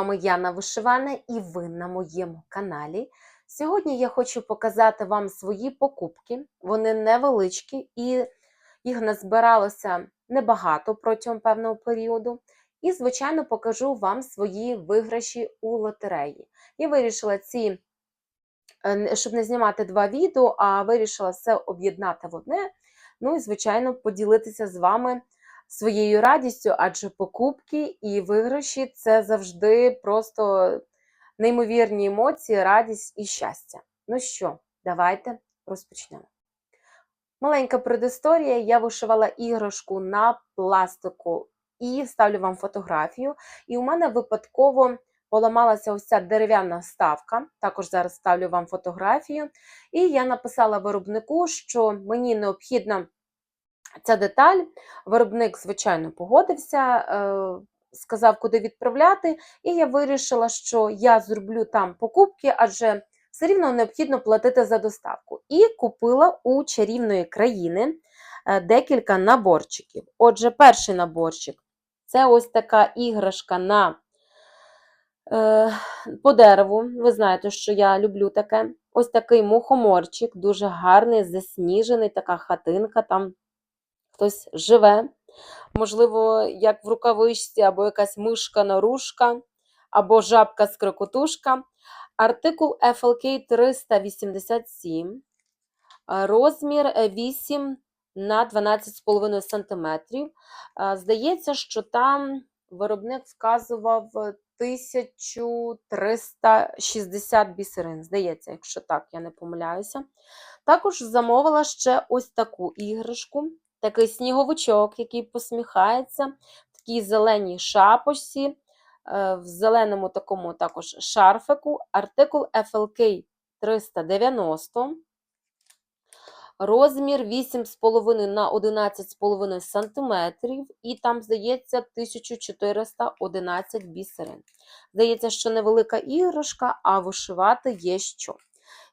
Вами Яна Вишивана і ви на моєму каналі. Сьогодні я хочу показати вам свої покупки. Вони невеличкі і їх назбиралося небагато протягом певного періоду. І, звичайно, покажу вам свої виграші у лотереї. Я вирішила ці, е, щоб не знімати два відео, а вирішила все об'єднати в одне. Ну і, звичайно, поділитися з вами своєю радістю, адже покупки і виграші це завжди просто неймовірні емоції, радість і щастя. Ну що, давайте розпочнемо. Маленька предісторія. Я вишивала іграшку на пластику і ставлю вам фотографію. І у мене випадково поламалася ось ця дерев'яна вставка. Також зараз ставлю вам фотографію. І я написала виробнику, що мені необхідно ця деталь. Виробник, звичайно, погодився, е, сказав, куди відправляти, і я вирішила, що я зроблю там покупки, адже все рівно необхідно платити за доставку. І купила у чарівної країни е, декілька наборчиків. Отже, перший наборчик це ось така іграшка на е, по дереву. Ви знаєте, що я люблю таке. Ось такий мухоморчик, дуже гарний, засніжений, така хатинка там хтось живе, можливо, як в рукавичці, або якась мишка-нарушка, або жабка-скрикотушка. Артикул FLK 387, розмір 8 на 12,5 см. Здається, що там виробник вказував 1360 бісерин. Здається, якщо так, я не помиляюся. Також замовила ще ось таку іграшку такий сніговичок, який посміхається, в такій зеленій шапочці, е, в зеленому такому також шарфику, артикул FLK 390. Розмір 8,5 на 11,5 см, і там, здається, 1411 бісерин. Здається, що невелика іграшка, а вишивати є що.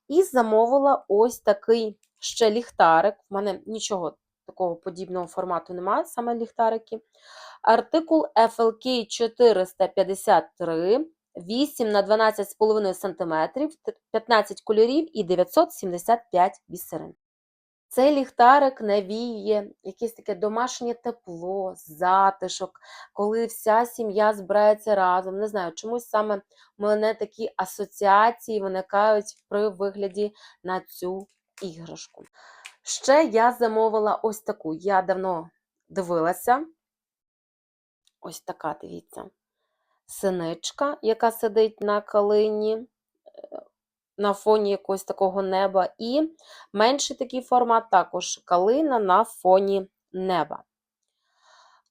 І замовила ось такий ще ліхтарик. В мене нічого такого подібного формату немає, саме ліхтарики. Артикул FLK 453, 8 на 12,5 см, 15 кольорів і 975 бісерин. Цей ліхтарик навіює якесь таке домашнє тепло, затишок, коли вся сім'я збирається разом. Не знаю, чомусь саме в мене такі асоціації виникають при вигляді на цю іграшку. Ще я замовила ось таку. Я давно дивилася. Ось така, дивіться, синичка, яка сидить на калині, е, на фоні якогось такого неба. І менший такий формат також калина на фоні неба.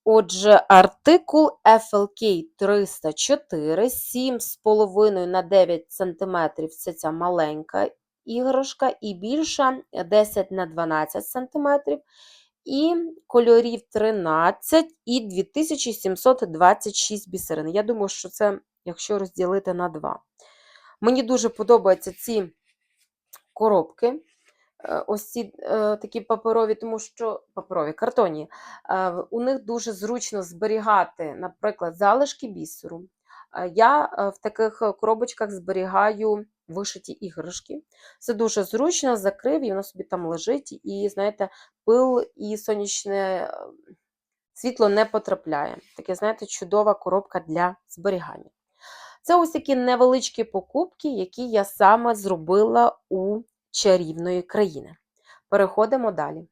Отже, артикул FLK 304, 7,5 на 9 см це ця маленька іграшка і більша 10 на 12 см, і кольорів 13 і 2726 бісерин. Я думаю, що це, якщо розділити на 2. Мені дуже подобаються ці коробки. Е, ось ці е, такі паперові, тому що паперові картоні, е, у них дуже зручно зберігати, наприклад, залишки бісеру. Е, я е, в таких коробочках зберігаю вишиті іграшки. Це дуже зручно, закрив, і воно собі там лежить, і, знаєте, пил і сонячне світло не потрапляє. Таке, знаєте, чудова коробка для зберігання. Це ось такі невеличкі покупки, які я саме зробила у чарівної країни. Переходимо далі.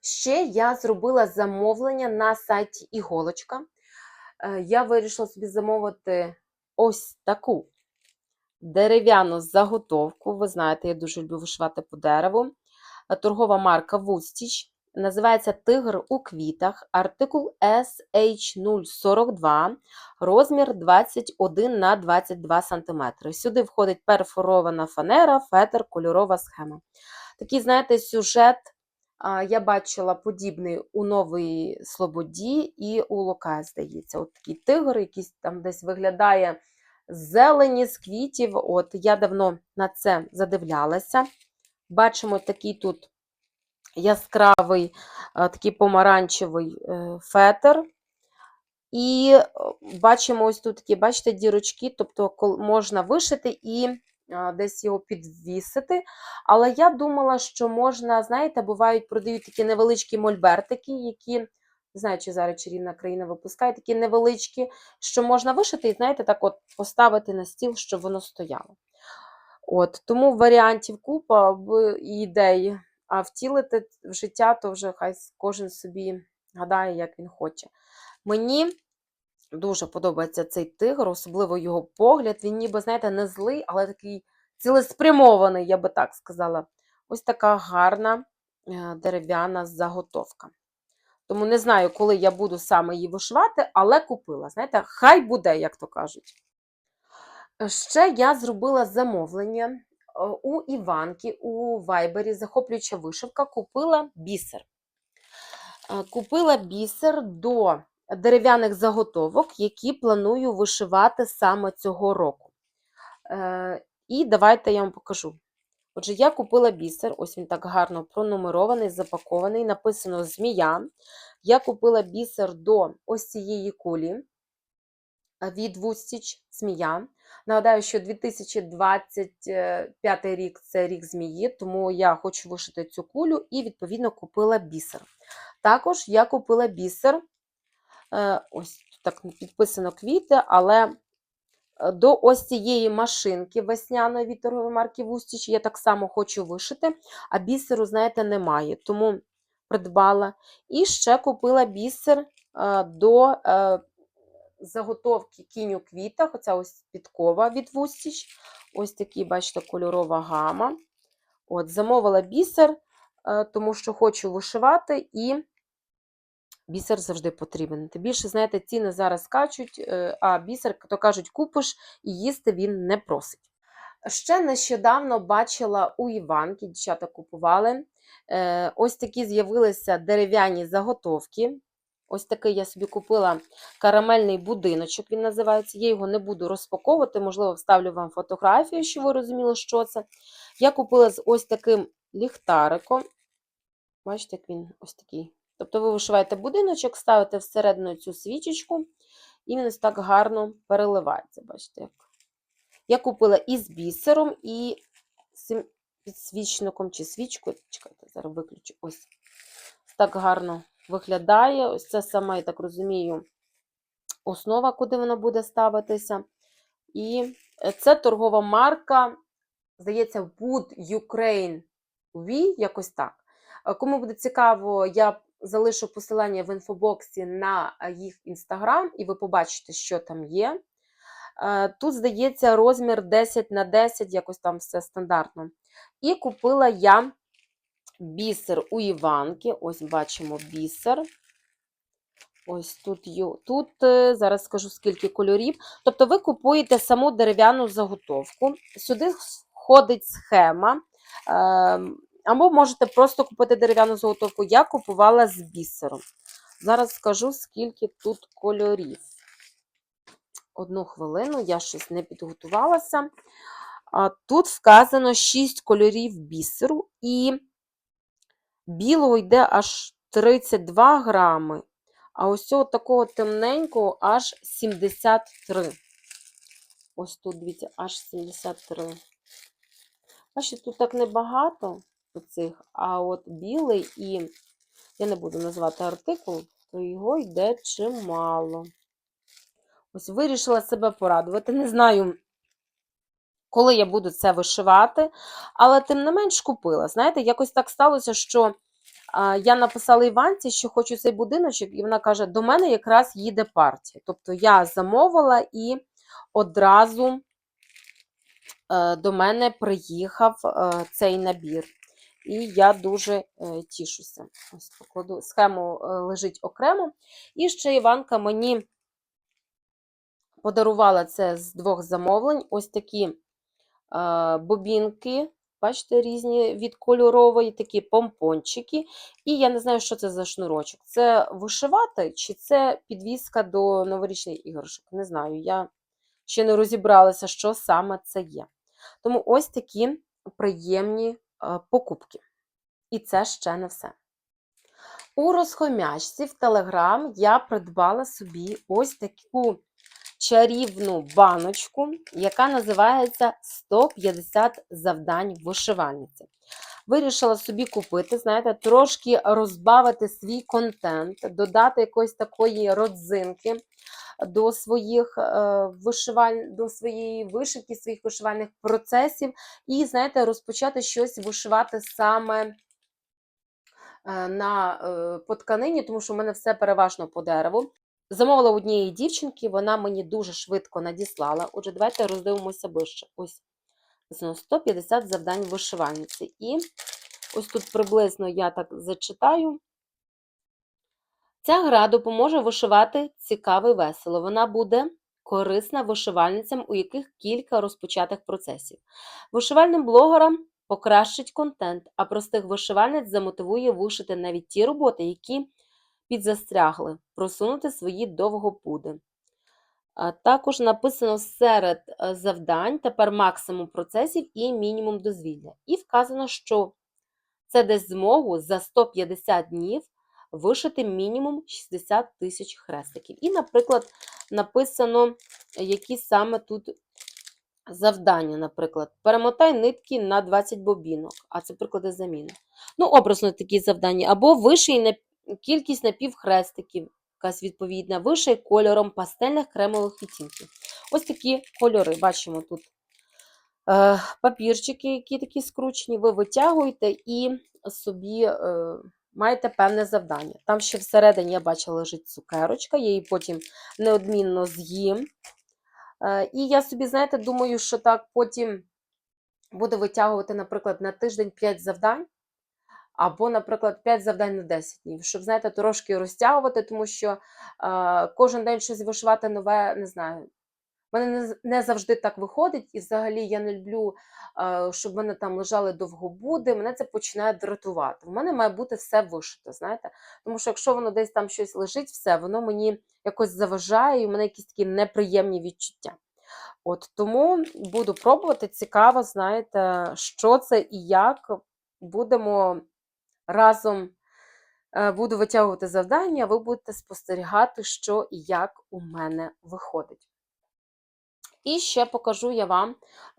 Ще я зробила замовлення на сайті Іголочка. Е, я вирішила собі замовити ось таку дерев'яну заготовку. Ви знаєте, я дуже люблю вишивати по дереву. Е, торгова марка Вустіч. Називається Тигр у квітах, артикул SH042, розмір 21 на 22 см. Сюди входить перфорована фанера, фетр, кольорова схема. Такий, знаєте, сюжет я бачила подібний у Новій Слободі і у Лука, здається. От такий тигр, який там десь виглядає зелені з квітів. От Я давно на це задивлялася. Бачимо такий тут яскравий, такий помаранчевий е, фетр. І е, бачимо ось тут такі, бачите, дірочки, тобто можна вишити і десь його підвісити. Але я думала, що можна, знаєте, бувають, продають такі невеличкі мольбертики, які, не знаю, чи зараз чарівна країна випускає, такі невеличкі, що можна вишити, і, знаєте, так от поставити на стіл, щоб воно стояло. От, тому варіантів купа і ідей, а втілити в життя, то вже хай кожен собі гадає, як він хоче. Мені дуже подобається цей тигр, особливо його погляд. Він ніби, знаєте, не злий, але такий цілеспрямований, я би так сказала. Ось така гарна е, дерев'яна заготовка. Тому не знаю, коли я буду саме її вишивати, але купила. Знаєте, хай буде, як то кажуть. Ще я зробила замовлення е, у Іванки у Вайбері, захоплююча вишивка, купила бісер. Е, Купила бісер до дерев'яних заготовок, які планую вишивати саме цього року. Е, І давайте я вам покажу. Отже, я купила бісер, ось він так гарно пронумерований, запакований, написано змія. Я купила бісер до ось цієї кулі від Вустіч змія. Нагадаю, що 2025 рік це рік змії, тому я хочу вишити цю кулю і, відповідно, купила бісер. Також я купила бісер, е, ось так підписано квіти, але до ось цієї машинки весняної від марки Вустіч я так само хочу вишити, а бісеру, знаєте, немає, тому придбала. І ще купила бісер е, до е, заготовки кінь у квітах. Оця ось підкова від Вустіч. Ось такий, бачите, кольорова гама. От, замовила бісер, е, тому що хочу вишивати, і бісер завжди потрібен. Тим більше, знаєте, ціни зараз скачуть, е, а бісер, то кажуть, купиш і їсти він не просить. Ще нещодавно бачила у Іванки, дівчата купували. е, Ось такі з'явилися дерев'яні заготовки. Ось такий я собі купила карамельний будиночок, він називається. Я його не буду розпаковувати, можливо, вставлю вам фотографію, щоб ви розуміли, що це. Я купила з ось таким ліхтариком. Бачите, як він ось такий. Тобто ви вишиваєте будиночок, ставите всередину цю свічечку, і він ось так гарно переливається. Бачите. Я купила і з бісером, і з підсвічником чи свічкою. Чекайте, зараз виключу. Ось так гарно виглядає. Ось це саме, я так розумію, основа, куди воно буде ставитися. І е, це торгова марка, здається, Wood Ukraine V, якось так. Е, Кому буде цікаво, я залишу посилання в інфобоксі на е, їх інстаграм, і ви побачите, що там є. Е, Тут, здається, розмір 10 на 10, якось там все стандартно. І купила я бісер у Іванки. Ось бачимо бісер. Ось тут, тут е, зараз скажу, скільки кольорів. Тобто ви купуєте саму дерев'яну заготовку. Сюди входить схема. Або можете просто купити дерев'яну заготовку. Я купувала з бісером. Зараз скажу, скільки тут кольорів. Одну хвилину, я щось не підготувалася. Тут вказано 6 кольорів бісеру, і білого йде аж 32 грами, а ось цього такого темненького аж 73. Ось тут, дивіться, аж 73. Бачите, тут так небагато цих, а от білий і, я не буду називати артикул, то його йде чимало. Ось вирішила себе порадувати. Не знаю, коли я буду це вишивати, але тим не менш купила. Знаєте, якось так сталося, що я написала Іванці, що хочу цей будиночок, і вона каже: до мене якраз їде партія. Тобто я замовила і одразу е, до мене приїхав е, цей набір. І я дуже е, тішуся. Ось покладу схему е, лежить окремо. І ще Іванка мені подарувала це з двох замовлень. Ось такі е, бобінки, бачите, різні від кольорової, такі помпончики. І я не знаю, що це за шнурочок. Це вишивати, чи це підвіска до новорічних іграшок? Не знаю. Я ще не розібралася, що саме це є. Тому ось такі приємні покупки. І це ще не все. У розхомячці в Телеграм я придбала собі ось таку чарівну баночку, яка називається 150 завдань вишивальниці. Вирішила собі купити, знаєте, трошки розбавити свій контент, додати якоїсь такої родзинки до своїх е, вишиваль... до своєї вишивки, своїх вишивальних процесів, і, знаєте, розпочати щось вишивати саме е, на е, по тканині, тому що в мене все переважно по дереву. Замовила однієї дівчинки, вона мені дуже швидко надіслала. Отже, давайте роздивимося ближче. Ось 150 завдань вишивальниці. І ось тут приблизно я так зачитаю. Ця гра допоможе вишивати цікаво і весело. Вона буде корисна вишивальницям, у яких кілька розпочатих процесів. Вишивальним блогерам покращить контент, а простих вишивальниць замотивує вишити навіть ті роботи, які підзастрягли, просунути свої довгопуди. Також написано серед е, завдань тепер максимум процесів і мінімум дозвілля. І вказано, що це дасть змогу за 150 днів вишити мінімум 60 тисяч хрестиків. І, наприклад, написано, які саме тут завдання, наприклад, перемотай нитки на 20 бобінок, а це приклади заміни. Ну, образно такі завдання. Або виший кількість напівхрестиків, якась відповідна, виший кольором пастельних кремових відтінків. Ось такі кольори. Бачимо тут е, папірчики, які такі скручені, ви витягуєте і собі е, маєте певне завдання. Там ще всередині я бачила лежить цукерочка, я її потім неодмінно з'їм. Е, і я собі, знаєте, думаю, що так потім буду витягувати, наприклад, на тиждень 5 завдань. Або, наприклад, 5 завдань на 10 днів, щоб, знаєте, трошки розтягувати, тому що е, кожен день щось вишивати нове, не знаю. Мене не, завжди так виходить, і взагалі я не люблю, щоб в мене там лежали довгобуди, мене це починає дратувати. В мене має бути все вишито, знаєте. Тому що якщо воно десь там щось лежить, все, воно мені якось заважає, і в мене якісь такі неприємні відчуття. От Тому буду пробувати, цікаво, знаєте, що це і як. Будемо разом е, буду витягувати завдання, ви будете спостерігати, що і як у мене виходить. І ще покажу я вам,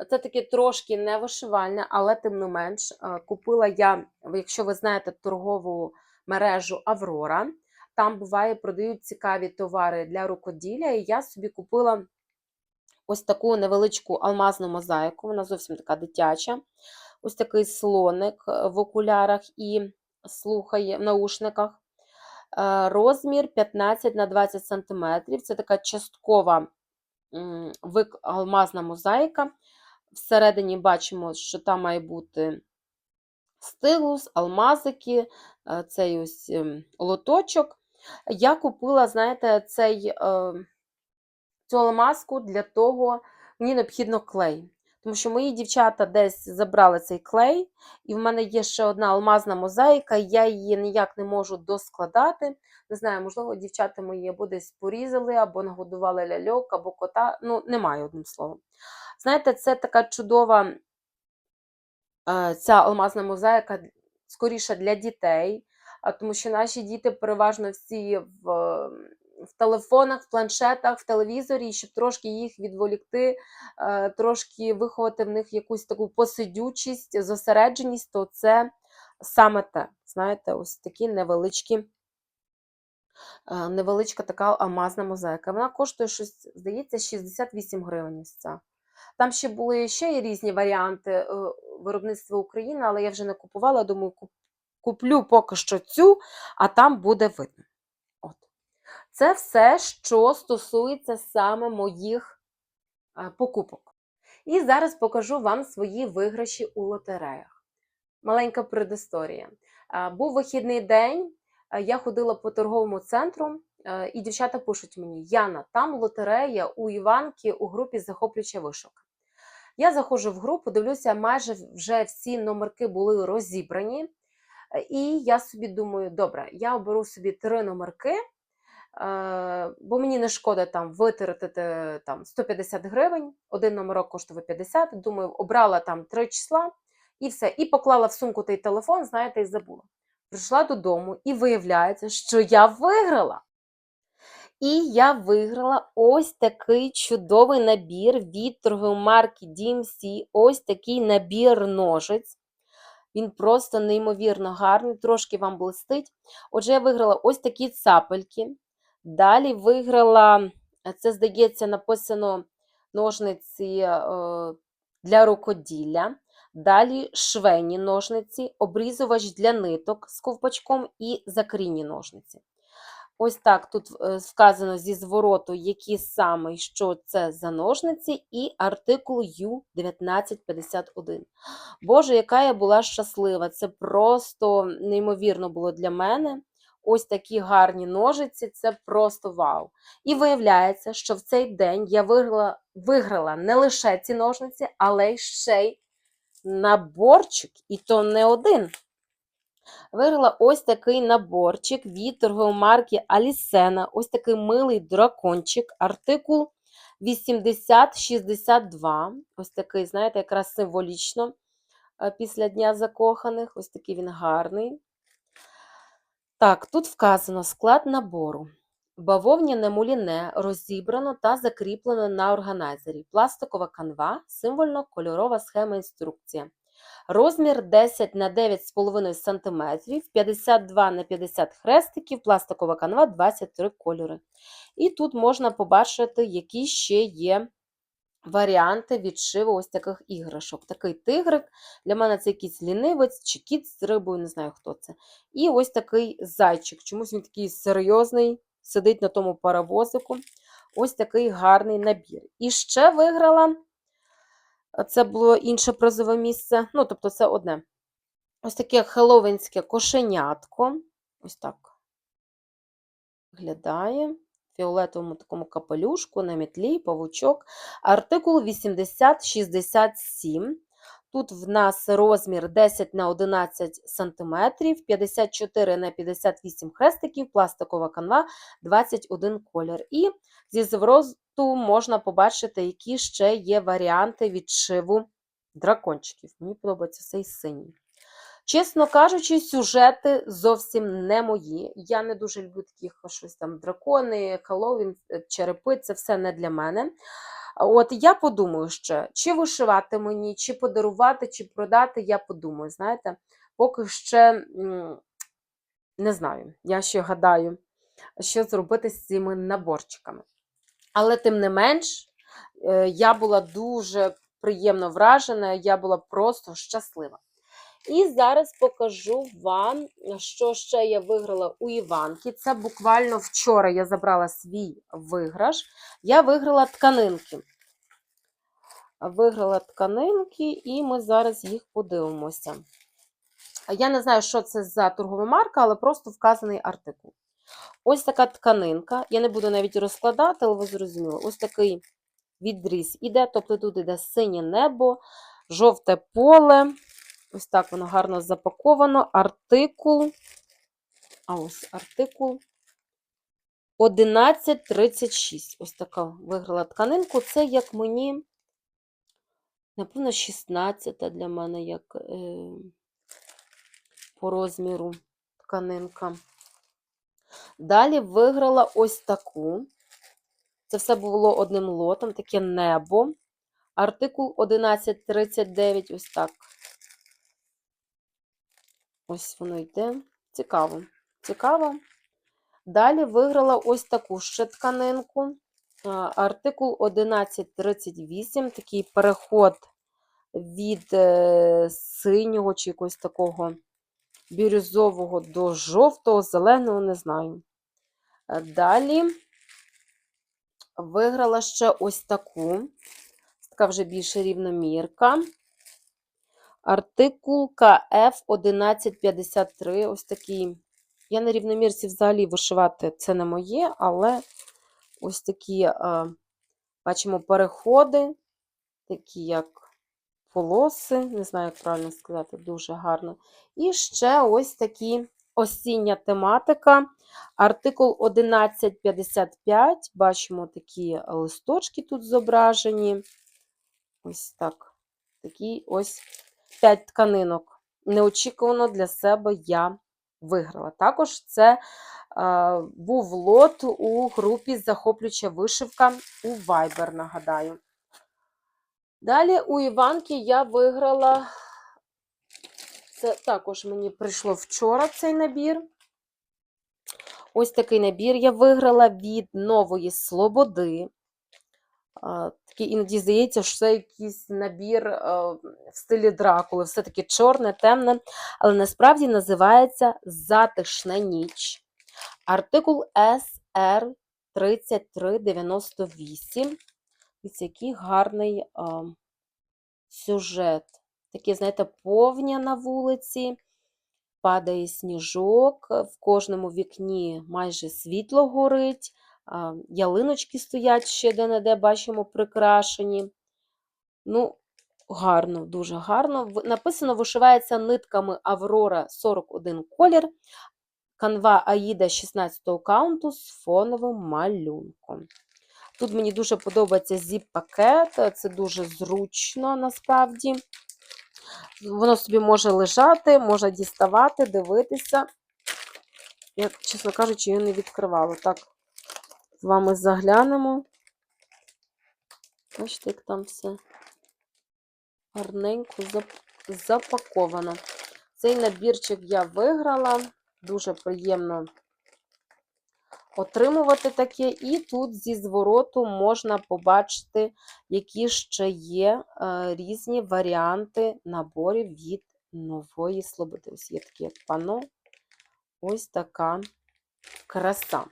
це таке трошки не вишивальне, але тим не менш, е, купила я, якщо ви знаєте, торгову мережу Аврора. Там буває, продають цікаві товари для рукоділля, і я собі купила ось таку невеличку алмазну мозаїку, вона зовсім така дитяча. Ось такий слоник е, в окулярах і слухає в наушниках. Е, розмір 15 на 20 см. Це така часткова вик алмазна мозаїка. Всередині бачимо, що там має бути стилус, алмазики, е, цей ось ем, лоточок. Я купила, знаєте, цей, цю алмазку для того, мені необхідно клей. Тому що мої дівчата десь забрали цей клей, і в мене є ще одна алмазна мозаїка, я її ніяк не можу доскладати. Не знаю, можливо, дівчата мої або десь порізали, або нагодували ляльок, або кота. Ну, немає одним словом. Знаєте, це така чудова е, ця алмазна мозаїка, скоріше для дітей, тому що наші діти переважно всі в в телефонах, в планшетах, в телевізорі, щоб трошки їх відволікти, е, трошки виховати в них якусь таку посидючість, зосередженість, то це саме те. Знаєте, ось такі невеличкі. Е, невеличка така алмазна мозаїка. Вона коштує щось, здається, 68 гривень. ця. Там ще були ще і різні варіанти е, виробництва України, але я вже не купувала, думаю, куплю поки що цю, а там буде видно. Це все, що стосується саме моїх покупок. І зараз покажу вам свої виграші у лотереях. Маленька предісторія. Був вихідний день, я ходила по торговому центру, і дівчата пишуть мені: Яна, там лотерея у Іванки у групі захоплююча вишивка. Я заходжу в групу, дивлюся, майже вже всі номерки були розібрані. І я собі думаю, добре, я оберу собі три номерки. Е, бо мені не шкода там витратити там 150 гривень, один номерок коштував 50, думаю, обрала там три числа і все. І поклала в сумку той телефон, знаєте, і забула. прийшла додому і виявляється, що я виграла. І я виграла ось такий чудовий набір від торгової марки DMC. Ось такий набір ножиць. Він просто неймовірно гарний, трошки вам блистить. Отже, я виграла ось такі цапельки. Далі виграла, це, здається, написано ножниці е, для рукоділля. Далі швейні ножниці, обрізувач для ниток з ковпачком і закрійні ножниці. Ось так тут е, вказано зі звороту, які саме що це за ножниці, і артикул U1951. Боже, яка я була щаслива! Це просто неймовірно було для мене. Ось такі гарні ножиці, це просто вау. І виявляється, що в цей день я виграла, виграла не лише ці ножниці, але й ще й наборчик, і то не один. Виграла ось такий наборчик від торгової марки Алісена. Ось такий милий дракончик, артикул 8062. Ось такий, знаєте, якраз символічно е, після Дня закоханих. Ось такий він гарний. Так, тут вказано склад набору. Бавовняне муліне розібрано та закріплено на органайзері. Пластикова канва, символьно-кольорова схема інструкція. Розмір 10 на 9,5 см, 52 на 50 хрестиків, пластикова канва 23 кольори. І тут можна побачити, які ще є варіанти відшиву ось таких іграшок. Такий тигрик, для мене це якийсь лінивець чи кіт з рибою, не знаю, хто це. І ось такий зайчик. Чомусь він такий серйозний, сидить на тому паровозику. Ось такий гарний набір. І ще виграла. Це було інше призове місце. Ну, тобто, це одне. Ось таке хеловінське кошенятко. Ось так виглядає. Фіолетовому такому капелюшку, на мітлі, павучок. Артикул 8067. Тут в нас розмір 10 на 11 см, 54 на 58 хрестиків, пластикова канва, 21 колір. І зі звороту можна побачити, які ще є варіанти відшиву дракончиків. Мені подобається цей синій. Чесно кажучи, сюжети зовсім не мої. Я не дуже люблю таких щось там дракони, Хеллоуін, черепи, це все не для мене. От я подумаю ще, чи вишивати мені, чи подарувати, чи продати, я подумаю, знаєте, поки ще не знаю. Я ще гадаю, що зробити з цими наборчиками. Але, тим не менш, е, я була дуже приємно вражена, я була просто щаслива. І зараз покажу вам, що ще я виграла у Іванки. Це буквально вчора я забрала свій виграш. Я виграла тканинки. Виграла тканинки, і ми зараз їх подивимося. Я не знаю, що це за торгова марка, але просто вказаний артикул. Ось така тканинка. Я не буду навіть розкладати, але ви зрозуміли, ось такий відріз іде, тобто тут іде синє небо, жовте поле. Ось так воно гарно запаковано. Артикул. А ось артикул 1136. Ось така виграла тканинку. Це як мені, напевно, 16 для мене, як е, по розміру тканинка. Далі виграла ось таку. Це все було одним лотом, таке небо. Артикул 1139, ось так. Ось воно йде. Цікаво. Цікаво. Далі виграла ось таку ще тканинку. Артикул 1138, такий переход від е, синього чи якогось такого бірюзового до жовтого, зеленого, не знаю. Е, далі виграла ще ось таку, така вже більше рівномірка. Артикул КФ 1153. Ось такий. Я на рівномірці взагалі вишивати це не моє, але ось такі, е, бачимо, переходи, такі як полоси, не знаю, як правильно сказати, дуже гарно. І ще ось такі осіння тематика. Артикул 1155. Бачимо такі листочки тут зображені. Ось так. Такі ось 5 тканинок. Неочікувано для себе я виграла. Також це е, був лот у групі Захоплююча вишивка у Viber, нагадаю. Далі у Іванки я виграла. Це також мені прийшло вчора цей набір. Ось такий набір я виграла від Нової Слободи. А, Такий іноді здається, що це якийсь набір е, в стилі Дракули. Все-таки чорне, темне, але насправді називається Затишна ніч. Артикул SR 3398. Дивіться, який гарний е, сюжет. Такий, знаєте, повня на вулиці, падає сніжок, в кожному вікні майже світло горить, а, ялиночки стоять ще де-не-де, бачимо, прикрашені. Ну, гарно, дуже гарно. Написано, вишивається нитками Аврора 41 колір, канва Аїда 16 каунту з фоновим малюнком. Тут мені дуже подобається зіп-пакет, це дуже зручно насправді. Воно собі може лежати, можна діставати, дивитися. Я, чесно кажучи, його не відкривала. Так, вами заглянемо. Бачите, як там все гарненько запаковано. Цей набірчик я виграла. Дуже приємно отримувати таке. І тут зі звороту можна побачити, які ще є е, різні варіанти наборів від нової слободи. Ось є таке пано. Ось така краса.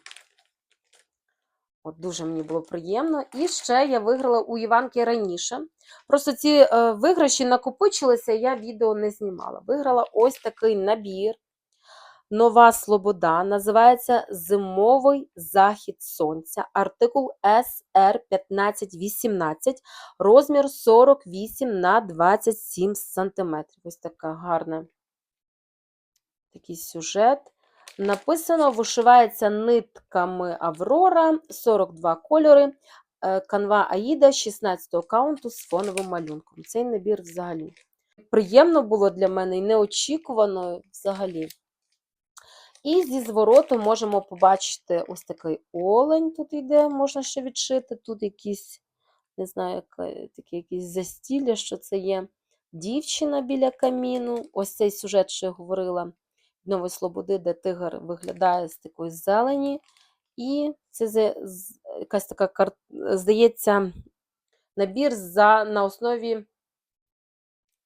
От Дуже мені було приємно. І ще я виграла у Іванки раніше. Просто ці е, виграші накопичилися, я відео не знімала. Виграла ось такий набір. Нова Слобода. Називається Зимовий захід сонця. Артикул SR 1518, розмір 48 на 27 см. Ось така гарна такий сюжет. Написано, вишивається нитками Аврора, 42 кольори, е, канва Аїда 16 каунту з фоновим малюнком. Цей набір взагалі. Приємно було для мене і неочікувано взагалі. І зі звороту можемо побачити ось такий олень тут йде, можна ще відшити. Тут якісь, не знаю, яке- таке якісь застілля, що це є дівчина біля каміну. Ось цей сюжет, що я говорила. Нової Слободи, де тигр виглядає з такої зелені. І це якась така кар... здається, набір за... на основі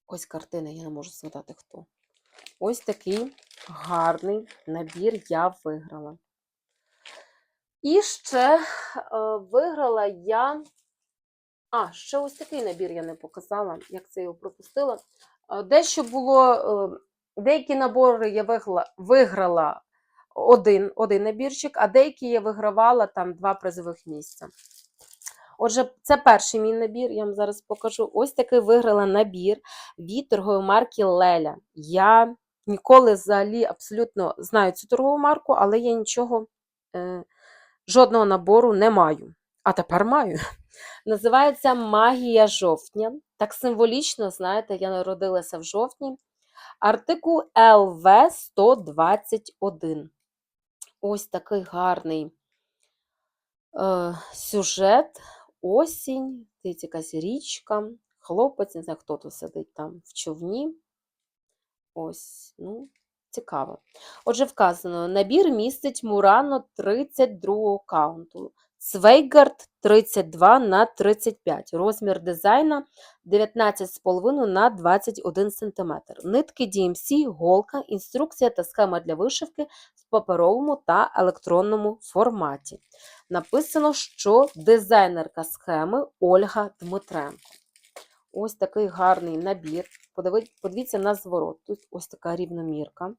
ось картини, я не можу згадати хто. Ось такий гарний набір я виграла. І ще е, виграла я. А, ще ось такий набір я не показала, як це його пропустила. Е, Дещо було, е, деякі набори я виграла, один, один набірчик, а деякі я вигравала там два призових місця. Отже, це перший мій набір, я вам зараз покажу. Ось такий виграла набір від торгової марки Леля. Я ніколи взагалі абсолютно знаю цю торгову марку, але я нічого, е, жодного набору не маю. А тепер маю. Називається Магія жовтня. Так символічно, знаєте, я народилася в жовтні. Артикул ЛВ 121. Ось такий гарний е, сюжет, осінь, дивіться, якась річка, хлопець, не знаю, хто тут сидить там в човні. Ось, ну, цікаво. Отже, вказано: набір містить Мурано 32 каунту. Цвейгард 32 на 35. Розмір дизайна 19,5 на 21 см. Нитки DMC, голка, інструкція та схема для вишивки в паперовому та електронному форматі. Написано, що дизайнерка схеми Ольга Дмитренко. Ось такий гарний набір. Подивіться на зворот. Тут ось така рівномірка.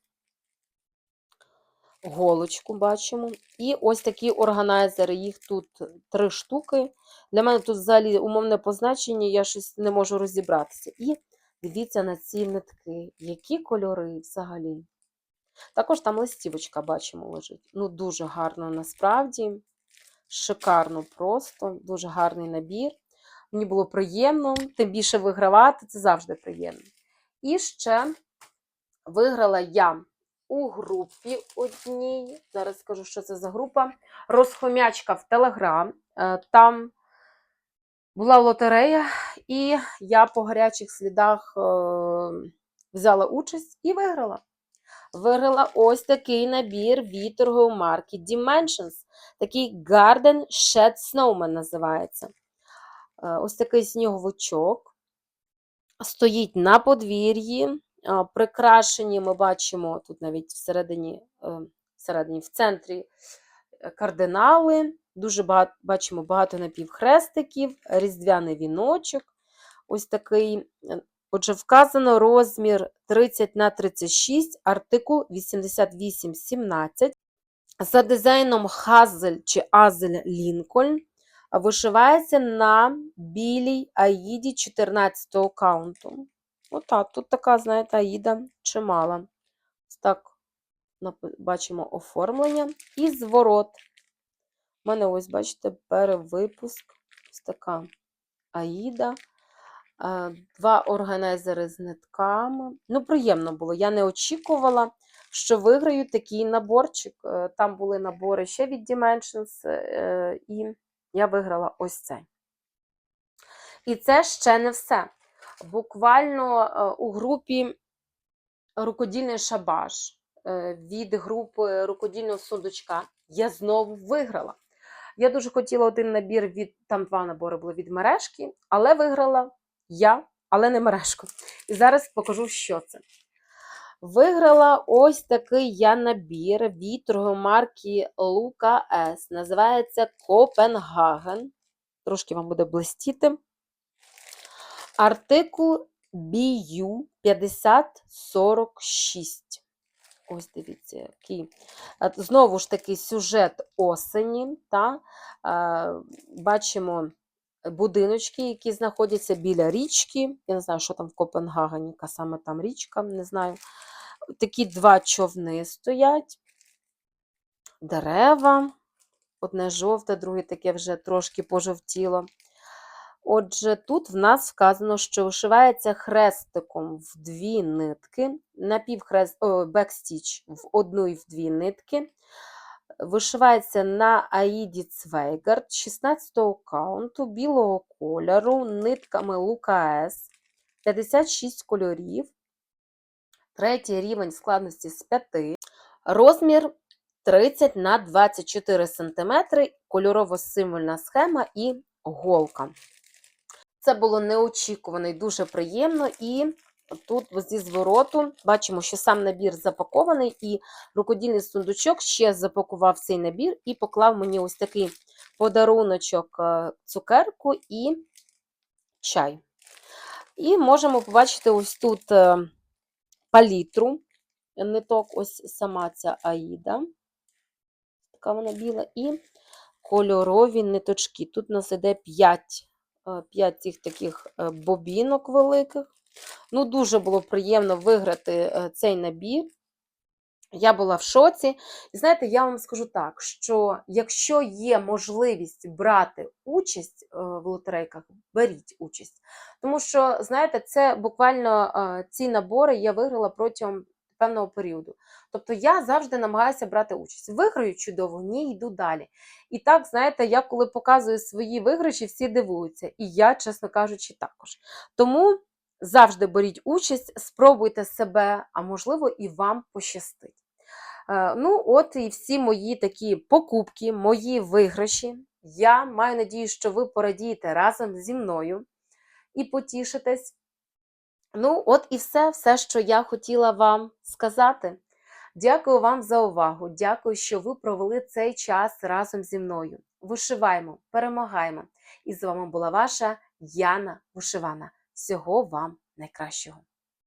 Голочку бачимо. І ось такі органайзери. Їх тут три штуки. Для мене тут взагалі умовне позначення, я щось не можу розібратися. І дивіться на ці нитки. Які кольори взагалі. Також там листівочка, бачимо, лежить. Ну, дуже гарно насправді. Шикарно просто, дуже гарний набір. Мені було приємно, тим більше вигравати, це завжди приємно. І ще виграла я у групі одній. Зараз скажу, що це за група. Розхомячка в Телеграм. Е, Там була лотерея, і я по гарячих слідах е, взяла участь і виграла. Виграла ось такий набір від торгової марки Dimensions. Такий Garden Shed Snowman називається. Е, Ось такий сніговичок. Стоїть на подвір'ї. Прикрашені ми бачимо тут навіть всередині, е, всередині в центрі е, кардинали. Дуже багато, бачимо багато напівхрестиків, різдвяний віночок. Ось такий. е, Отже, вказано розмір 30 на 36, артикул 8817. За дизайном Хазель чи Азель Лінкольн вишивається на білій аїді 14 каунту. Отак, тут така, знаєте, аїда чимала. Так бачимо оформлення. І зворот. У мене ось, бачите, перевипуск. Ось така аїда. Е, Два органайзери з нитками. Ну, приємно було. Я не очікувала, що виграю такий наборчик. Е, Там були набори ще від Dimensions, е, і я виграла ось цей. І це ще не все. Буквально е, у групі рукодільний шабаш е, від групи рукодільного сундучка я знову виграла. Я дуже хотіла один набір від там два набори були від мережки, але виграла я, але не мережку. І зараз покажу, що це. Виграла ось такий я набір від торгомарки Лука С. Називається Копенгаген. Трошки вам буде блистіти. Артикул BU 5046. Ось дивіться, який. Знову ж таки, сюжет осені. Та? Бачимо будиночки, які знаходяться біля річки. Я не знаю, що там в Копенгагені, яка саме там річка, не знаю. Такі два човни стоять, дерева. Одне жовте, друге таке вже трошки пожовтіло. Отже, тут в нас вказано, що вишивається хрестиком в дві нитки, напівхрест, бекстіч в одну і в дві нитки. Вишивається на Аїді Цвейгард 16-го каунту білого кольору, нитками Лука С, 56 кольорів, третій рівень складності з 5, розмір 30 на 24 см, кольорово-символьна схема і голка. Це було неочікувано і дуже приємно. І тут зі звороту бачимо, що сам набір запакований, і рукодільний сундучок ще запакував цей набір і поклав мені ось такий подаруночок, е, цукерку і чай. І можемо побачити ось тут е, палітру ниток, ось сама ця Аїда. Така вона біла, і кольорові ниточки. Тут у нас іде 5 5 цих таких е, бобінок великих. Ну, дуже було приємно виграти е, цей набір. Я була в шоці. І знаєте, я вам скажу так, що якщо є можливість брати участь е, в лотерейках, беріть участь. Тому що, знаєте, це буквально е, ці набори я виграла протягом певного періоду. Тобто я завжди намагаюся брати участь. Виграю чудово, ні, йду далі. І так, знаєте, я коли показую свої виграші, всі дивуються. І я, чесно кажучи, також. Тому завжди беріть участь, спробуйте себе, а можливо, і вам пощастить. Е, Ну, от і всі мої такі покупки, мої виграші. Я маю надію, що ви порадієте разом зі мною і потішитесь. Ну, от і все, все, що я хотіла вам сказати. Дякую вам за увагу. Дякую, що ви провели цей час разом зі мною. Вишиваємо, перемагаємо. І з вами була ваша Яна Вишивана. Всього вам найкращого!